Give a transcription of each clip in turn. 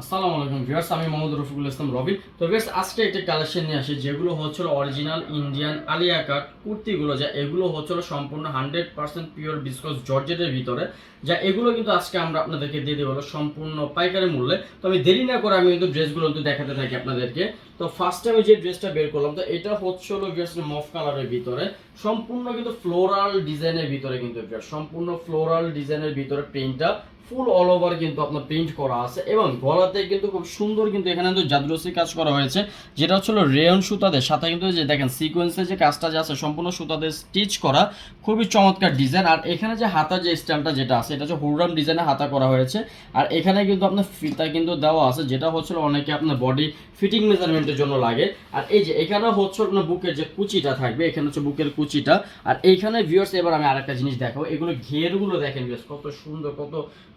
আসসালামু আলাইকুম ভিউয়ার্স, আমি মোহাম্মদ রফিকুল ইসলাম রবিন তো ভিউয়ার্স, আজকে একটা কালেকশন নিয়ে আসি, যেগুলো হচ্ছিল অরিজিনাল ইন্ডিয়ান আলিয়া কাট কুর্তিগুলো, যা এগুলো হচ্ছিল সম্পূর্ণ হান্ড্রেড পার্সেন্ট পিওর বিসকস জর্জেটের ভিতরে, যা এগুলো কিন্তু আজকে আমরা আপনাদেরকে দিয়ে দেবো সম্পূর্ণ পাইকারি মূল্যে। তো আমি দেরি না করে আমি কিন্তু ড্রেসগুলো কিন্তু দেখাতে থাকি আপনাদেরকে। তো ফার্স্ট আমি যে ড্রেসটা বের করলাম, তো এটা হচ্ছিল ভিউয়ার্স মফ কালারের ভিতরে। সম্পূর্ণ কিন্তু ফ্লোরাল ডিজাইনের ভিতরে কিন্তু সম্পূর্ণ ফ্লোরাল ডিজাইনের ভিতরে প্রিন্টটা ফুল অল ওভার কিন্তু আপনার প্রিন্ট করা আছে এবং গলাতে কিন্তু খুব সুন্দর কিন্তু এখানে কিন্তু জাদুরসি কাজ করা হয়েছে, যেটা হচ্ছিল রেয়ন সুতাদের। সাথে কিন্তু যে দেখেন সিকোয়েন্সের যে কাজটা যে আছে, সম্পূর্ণ সুতাদের স্টিচ করা, খুবই চমৎকার ডিজাইন আর এখানে যে হাতা যে স্ট্যাম্পটা যেটা আছে, এটা হচ্ছে হুররাম ডিজাইনে হাতা করা হয়েছে। আর এখানে কিন্তু আপনার ফিতা কিন্তু দেওয়া আছে, যেটা হচ্ছিল অনেকে আপনার বডি ফিটিং মেজারমেন্টের জন্য লাগে। আর এই যে এখানে হচ্ছে আপনার বুকের যে কুচিটা থাকবে, এখানে হচ্ছে বুকের কুচিটা। আর এইখানে ভিউয়ার্স এবার আমি আরেকটা জিনিস দেখাবো। এগুলো ঘেরগুলো দেখেন ভিউয়ার্স কত সুন্দর, কত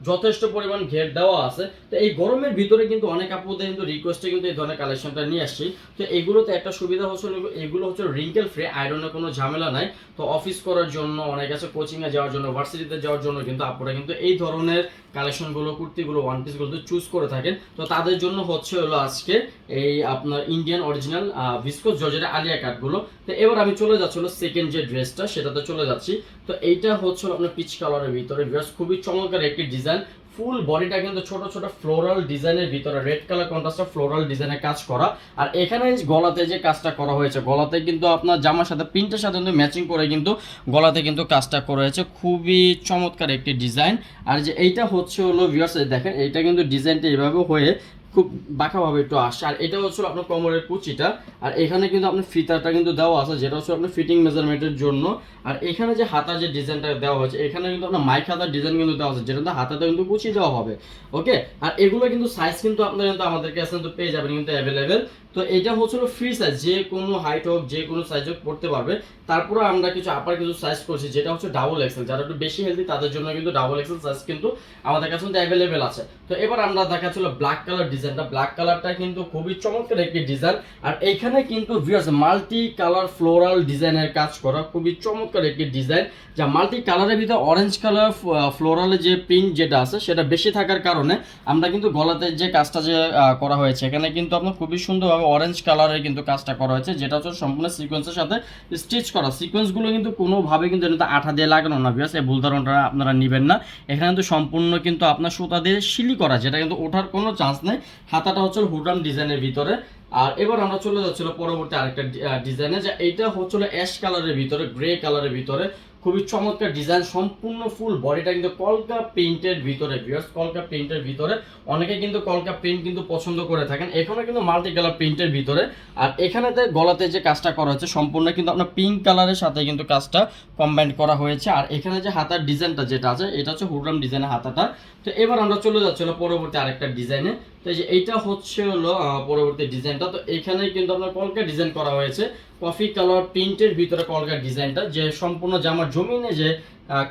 যথেষ্ট পরিমাণ ঘের দেওয়া আছে। তো এই গরমের ভিতরে কিন্তু অনেক আপুদের কিন্তু রিকোয়েস্টে কিন্তু এই ধরনের কালেকশনটা নিয়ে আসছি। তো এগুলোতে একটা সুবিধা হচ্ছে এগুলো হচ্ছে রিঙ্কেল ফ্রি আয়রনের কোনো ঝামেলা নাই। তো অফিস করার জন্য, অনেক আছে কোচিংয়ে যাওয়ার জন্য ভার্সিটিতে যাওয়ার জন্য কিন্তু আপুরা কিন্তু এই ধরনের কালেকশনগুলো কুর্তিগুলো ওয়ান পিসগুলো চুজ করে থাকেন। তো তাদের জন্য হচ্ছে হলো আজকে এই আপনার ইন্ডিয়ান অরিজিনাল ভিসকোস জর্জের আলিয়া কাটগুলো তো এবার আমি চলে যাচ্ছি হলো সেকেন্ড যে ড্রেসটা সেটাতে চলে যাচ্ছি। তো এইটা হচ্ছে আপনার পিচ কালারের ভিতরে ড্রেস খুবই চমৎকার একটি ডিজাইন ফুল বডিটা কিন্তু ছোট ছোট ফ্লোরাল ডিজাইনের ভিতরে রেড কালার কন্ট্রাস্টটা ফ্লোরাল ডিজাইনের কাজ করা। আর এখানে গলাতে যে কাজটা করা হয়েছে, গলাতে কিন্তু আপনার জামার সাথে, প্রিন্টের সাথে কিন্তু ম্যাচিং করে কিন্তু গলাতে কিন্তু কাজটা করা হয়েছে। খুবই চমৎকার একটি ডিজাইন আর যে এইটা হচ্ছে হলো ভিউয়ার্স দেখেন, এইটা কিন্তু ডিজাইনটা এভাবে হয়ে খুব বাঁকাভাবে একটু আসছে। আর এটা হচ্ছে আপনার কোমরের কুচিটা। আর এখানে কিন্তু আপনার ফিতাটা কিন্তু দেওয়া আছে, যেটা হচ্ছে আপনার ফিটিং মেজারমেন্টের জন্য। আর এখানে যে হাতা যে ডিজাইনটা দেওয়া হয়েছে, এখানে কিন্তু আপনার মাইক হাতার ডিজাইন কিন্তু দেওয়া আছে, যেটা হাতাতে কিন্তু কুচি দেওয়া হবে। ওকে? আর এগুলো কিন্তু সাইজ কিন্তু আপনার কিন্তু আমাদের কাছে কিন্তু পেয়ে যাবেন কিন্তু অ্যাভেলেবেল তো এটা হচ্ছিল ফ্রি সাইজ যে কোনো হাইট হোক, যে কোনো সাইজ হোক পড়তে পারবে। তারপরে আমরা কিছু আপার কিছু সাইজ করছি, যেটা হচ্ছে ডাবল এক্সেল যারা একটু বেশি হেলদি তাদের জন্য কিন্তু ডাবল এক্সেল সাইজ কিন্তু আমাদের কাছে কিন্তু অ্যাভেলেবেল আছে। তো এবার আমরা দেখাচ্ছিল ব্ল্যাক কালার ডিজাইনটা ব্ল্যাক কালারটা কিন্তু খুবই চমৎকার একটি ডিজাইন আর এখানে কিন্তু ভিউয়ার্স মাল্টি কালার ফ্লোরাল ডিজাইনের কাজ করা খুবই চমৎকার একটি ডিজাইন যা মাল্টি কালারের ভিতরে অরেঞ্জ কালার ফ্লোরালের যে প্রিন্ট যেটা আছে, সেটা বেশি থাকার কারণে আমরা কিন্তু গলাতে যে কাজটা যে করা হয়েছে, এখানে কিন্তু আপনার খুবই সুন্দরভাবে অরেঞ্জ কালারের কিন্তু কাজটা করা হয়েছে, যেটা হচ্ছে সম্পূর্ণ সিকোয়েন্সের সাথে স্টিচ করা। সিকোয়েন্সগুলো কিন্তু কোনোভাবে কিন্তু আঠা দিয়ে লাগানো না বিকজ এই ভুল ধারণাটা আপনারা নেবেন না। এখানে কিন্তু সম্পূর্ণ কিন্তু আপনার সুতা দিয়ে শিলি করা, যেটা কিন্তু ওঠার কোনো চান্স নেই। হাতাটা হচ্ছে হুডাম ডিজাইনের ভিতরে। আর এবার আমরা চলে যাচ্ছিল পরবর্তী আরেকটা ডিজাইনে যে এইটা হচ্ছিল অ্যাশ কালারের ভিতরে গ্রে কালারের ভিতরে। খুবই চমৎকার ডিজাইন সম্পূর্ণ ফুল বডিটা কিন্তু কলকা প্রিন্টের ভিতরে ভিউয়ার্স কলকা প্রিন্টের ভিতরে। অনেকে কিন্তু কলকা প্রিন্ট কিন্তু পছন্দ করে থাকেন। এখানে কিন্তু মাল্টি কালার প্রিন্টের ভিতরে। আর এখানেতে গলাতে যে কাজটা করা হয়েছে, সম্পূর্ণ কিন্তু আপনার পিঙ্ক কালারের সাথে কিন্তু কাজটা কম্বাইন করা হয়েছে। আর এখানে যে হাতার ডিজাইনটা যেটা আছে, এটা হচ্ছে হুডরাম ডিজাইনের হাতাটা। তো এবার আমরা চলে যাচ্ছি পরবর্তী আরেকটা ডিজাইনে তো যে এইটা হচ্ছে হলো পরবর্তী ডিজাইনটা তো এখানে কিন্তু আপনার কলকা ডিজাইন করা হয়েছে। কফি কালার প্রিন্টের ভিতরে কলকার ডিজাইনটা যে সম্পূর্ণ জামার জমিনে যে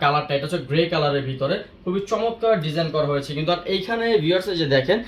কালারটা এটা হচ্ছে গ্রে কালারের ভিতরে। খুবই চমৎকার ডিজাইন করা হয়েছে। কিন্তু আর এইখানে ভিউয়ার্সে যে দেখেন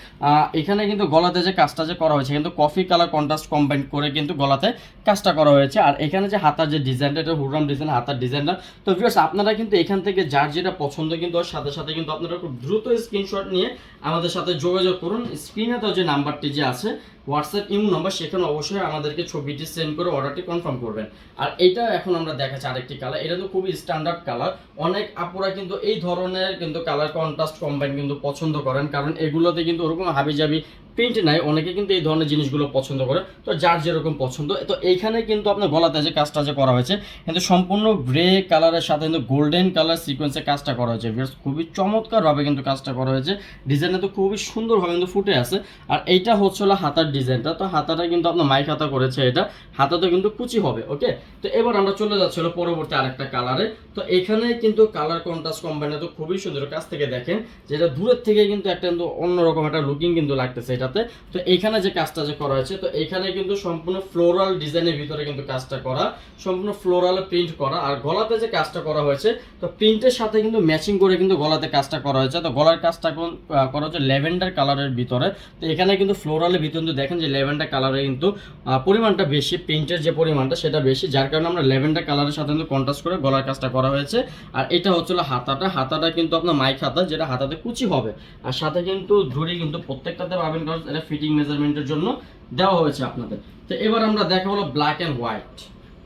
এখানে কিন্তু গলাতে যে কাজটা যে করা হয়েছে, কিন্তু কফি কালার কন্ট্রাস্ট কম্বাইন করে কিন্তু গলাতে কাজটা করা হয়েছে। আর এখানে যে হাতার যে ডিজাইনটা এটা হুররাম ডিজাইন হাতার ডিজাইনটা তো ভিউয়ার্স আপনারা কিন্তু এখান থেকে যার যেটা পছন্দ কিন্তু সাথে সাথে কিন্তু আপনারা খুব দ্রুত স্ক্রিনশট নিয়ে আমাদের সাথে যোগাযোগ করুন। স্ক্রিনে তো যে নাম্বারটি যে আছে হোয়াটসঅ্যাপ ইমো নাম্বার সেখানে অবশ্যই আমাদেরকে ছবিটি সেন্ড করে অর্ডারটি কনফার্ম করবেন। আর এইটা এখন আমরা দেখাচ্ছি আরেকটি কালার এটা তো খুবই স্ট্যান্ডার্ড কালার অনেক আপুরা কিন্তু এই ধরনের কিন্তু কালার কন্ট্রাস্ট কম্বাইন কিন্তু পছন্দ করেন। কারণ এগুলোতে কিন্তু ওরকম হাবিজাবি প্রিন্ট নাই অনেকে কিন্তু এই ধরনের জিনিসগুলো পছন্দ করে। তো যার যেরকম পছন্দ তো এইখানে কিন্তু আপনার গলাতে যে কাজটা যে করা হয়েছে কিন্তু সম্পূর্ণ গ্রে কালারের সাথে কিন্তু গোল্ডেন কালার সিকোয়েন্সে কাজটা করা হয়েছে। Viewers, খুবই চমৎকারভাবে কিন্তু কাজটা করা হয়েছে। ডিজাইনটা তো খুবই সুন্দরভাবে কিন্তু ফুটে আছে। আর এইটা হচ্ছে হলো হাতার ডিজাইনটা তো হাতাটা কিন্তু আপনার মাইক হাতা করেছে এটা। হাতাতে কিন্তু কুচি হবে ওকে? তো এবার আমরা চলে যাচ্ছি হলো পরবর্তী আরেকটা কালারে তো এখানে কিন্তু কালার কন্ট্রাস্ট কম্বাইনে তো খুবই সুন্দর। কাছ থেকে দেখেন যেটা দূরের থেকে কিন্তু একটা কিন্তু অন্যরকম একটা লুকিং কিন্তু লাগতেছে। এটাতে। তো এখানে যে কাজটা যে করা হয়েছে, তো এখানে কিন্তু সম্পূর্ণ ফ্লোরাল ডিজাইনের ভিতরে কিন্তু কাজটা করা, সম্পূর্ণ ফ্লোরাল প্রিন্ট করা। আর গলাতে যে কাজটা করা হয়েছে, তো প্রিন্টের সাথে কিন্তু ম্যাচিং করে কিন্তু গলাতে কাজটা করা হয়েছে। তো গলার কাজটা করা হচ্ছে ল্যাভেন্ডার কালারের ভিতরে। তো এখানে কিন্তু ফ্লোরালের ভিতরে কিন্তু দেখেন যে ল্যাভেন্ডার কালারে কিন্তু পরিমাণটা বেশি প্রিন্টের যে পরিমাণটা সেটা বেশি। যার কারণে আমরা ল্যাভেন্ডার কালারের সাথে কিন্তু কন্ট্রাস্ট করে গলার কাজটা করা হয়েছে। আর এটা হচ্ছিল হাতাটা। হাতাটা কিন্তু আপনার মাইক হাতা, যেটা হাতাতে কুচি হবে। আর সাথে কিন্তু ঝুড়ি কিন্তু প্রত্যেকটাতে পাবেন কারণ এটা ফিটিং মেজারমেন্টের জন্য দেওয়া হয়েছে আপনাদের। তো এবার আমরা দেখা হলো ব্ল্যাক অ্যান্ড হোয়াইট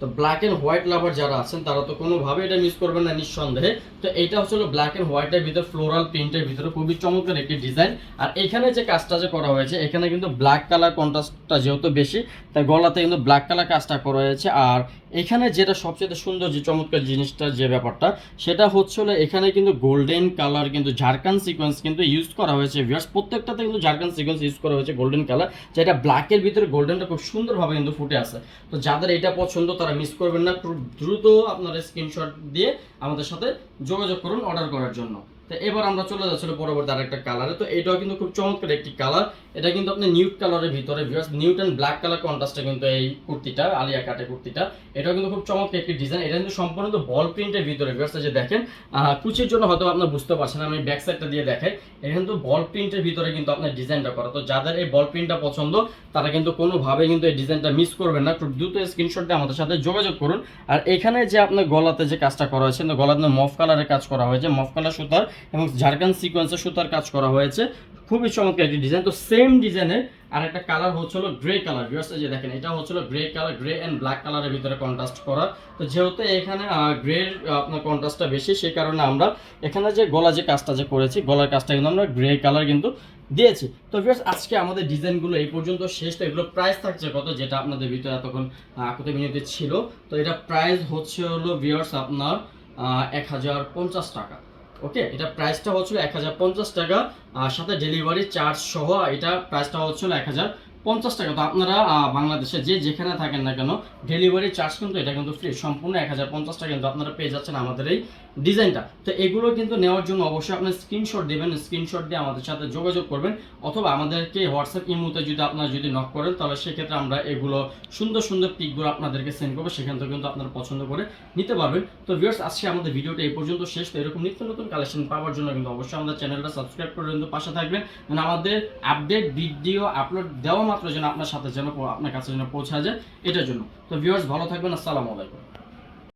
তো ব্ল্যাক অ্যান্ড হোয়াইট লাভার যারা আছেন, তারা তো কোনোভাবে এটা মিস করবেন না, নিঃসন্দেহে। তো এইটা হচ্ছে ব্ল্যাক অ্যান্ড হোয়াইটের ভিতরে ফ্লোরাল প্রিন্টের ভিতরে খুবই চমৎকার একটি ডিজাইন আর এখানে যে কাজটা যে করা হয়েছে, এখানে কিন্তু ব্ল্যাক কালার কন্ট্রাস্টটা যেহেতু বেশি, তাই গলাতে কিন্তু ব্ল্যাক কালার কাজটা করা হয়েছে। আর এখানে যেটা সবচেয়ে সুন্দর যে চমৎকার জিনিসটা, যে ব্যাপারটা, সেটা হচ্ছে হলো এখানে কিন্তু গোল্ডেন কালার কিন্তু ঝাড়খান সিকোয়েন্স কিন্তু ইউজ করা হয়েছে ভিউয়ার্স প্রত্যেকটাতে কিন্তু ঝাড়খান সিকোয়েন্স ইউজ করা হয়েছে গোল্ডেন কালার যেটা ব্ল্যাকের ভিতরে গোল্ডেনটা খুব সুন্দরভাবে কিন্তু ফুটে আছে। তো যাদের এটা পছন্দ, তারা মিস করবেন না। খুব দ্রুত আপনারা স্ক্রিনশট দিয়ে আমাদের সাথে যোগাযোগ করুন অর্ডার করার জন্য। তো এবার আমরা চলে যাচ্ছিল পরবর্তী আরেকটা কালারে তো এটাও কিন্তু খুব চমৎকার একটি কালার এটা কিন্তু আপনি নিউট কালারের ভিতরে viewers nude and black colour কন্ট্রাস্টে কিন্তু এই কুর্তিটা, আলিয়া কাটে কুর্তিটা, এটাও কিন্তু খুব চমৎকার একটি ডিজাইন এটা কিন্তু সম্পূর্ণ বল প্রিন্টের ভিতরে ভিউয়ার্স যে দেখেন কুচির জন্য হয়তো আপনার বুঝতে পারছেন, আমি ব্যাক সাইডটা দিয়ে দেখাই। এটা কিন্তু বল প্রিন্টের ভিতরে কিন্তু আপনার ডিজাইনটা করা। তো যাদের এই বল প্রিন্টটা পছন্দ, তারা কিন্তু কোনোভাবে কিন্তু এই ডিজাইনটা মিস করবেন না। খুব দ্রুত স্ক্রিনশট দিয়ে আমাদের সাথে যোগাযোগ করুন। আর এখানে যে আপনার গলাতে যে কাজটা করা হয়েছে, গলাতে মফ কালারের কাজ করা হয়েছে, মফ কালার সুতার। এবং ঝাড়খান সিকোয়েন্সের সুতার কাজ করা হয়েছে। খুবই চমৎকার একটি ডিজাইন তো সেম ডিজাইনের আর একটা কালার হচ্ছিল গ্রে কালার ভিউয়ার্স যে দেখেন, এটা হচ্ছিল grey colour grey and black কালারের ভিতরে কন্ট্রাস্ট করা। তো যেহেতু এখানে গ্রে আপনার কন্ট্রাস্টটা বেশি, সেই কারণে আমরা এখানে যে গলা যে কাজটা যে করেছি, গলার কাজটা কিন্তু আমরা গ্রে কালার কিন্তু দিয়েছি। তো ভিউয়ার্স আজকে আমাদের ডিজাইনগুলো এই পর্যন্ত শেষ। তো এগুলো প্রাইস থাকছে কত, যেটা আপনাদের ভিতরে এতক্ষণ আকুতে মিনিটে ছিল। তো এটা প্রাইস হচ্ছে হলো ভিউয়ার্স আপনার এক হাজার পঞ্চাশ টাকা। ওকে, এটা প্রাইসটা হচ্ছিল এক হাজার পঞ্চাশ টাকা, আর সাথে ডেলিভারি চার্জ সহ এটা প্রাইসটা হচ্ছিল এক হাজার পঞ্চাশ টাকা। তো আপনারা বাংলাদেশে যে যেখানে থাকেন না কেন ডেলিভারি চার্জ কিন্তু এটা কিন্তু ফ্রি সম্পূর্ণ এক হাজার পঞ্চাশ টাকা কিন্তু আপনারা পেয়ে যাচ্ছেন আমাদের এই ডিজাইনটা। তো এগুলো কিন্তু নেওয়ার জন্য অবশ্যই আপনার স্ক্রিনশট দেবেন স্ক্রিনশট দিয়ে আমাদের সাথে যোগাযোগ করবেন, অথবা আমাদেরকে হোয়াটসঅ্যাপ ইমুতে যদি আপনারা যদি নক করেন, তাহলে সেক্ষেত্রে আমরা এগুলো সুন্দর সুন্দর পিকগুলো আপনাদেরকে সেন্ড করব, সেখান থেকে কিন্তু আপনারা পছন্দ করে নিতে পারবেন। তো ভিউয়ার্স আজকে আমাদের ভিডিওটা এই পর্যন্ত শেষ। তো এরকম নিত্য নতুন কালেকশন পাওয়ার জন্য কিন্তু অবশ্যই আমাদের চ্যানেলটা সাবস্ক্রাইব করে কিন্তু পাশে থাকবেন। মানে আমাদের আপডেট ভিডিও আপলোড দেওয়া মাত্র যেন আপনার সাথে যেন আপনার কাছে যেন পৌঁছা যায়, এটার জন্য। তো ভিউয়ার্স ভালো থাকবেন। আসসালামু আলাইকুম।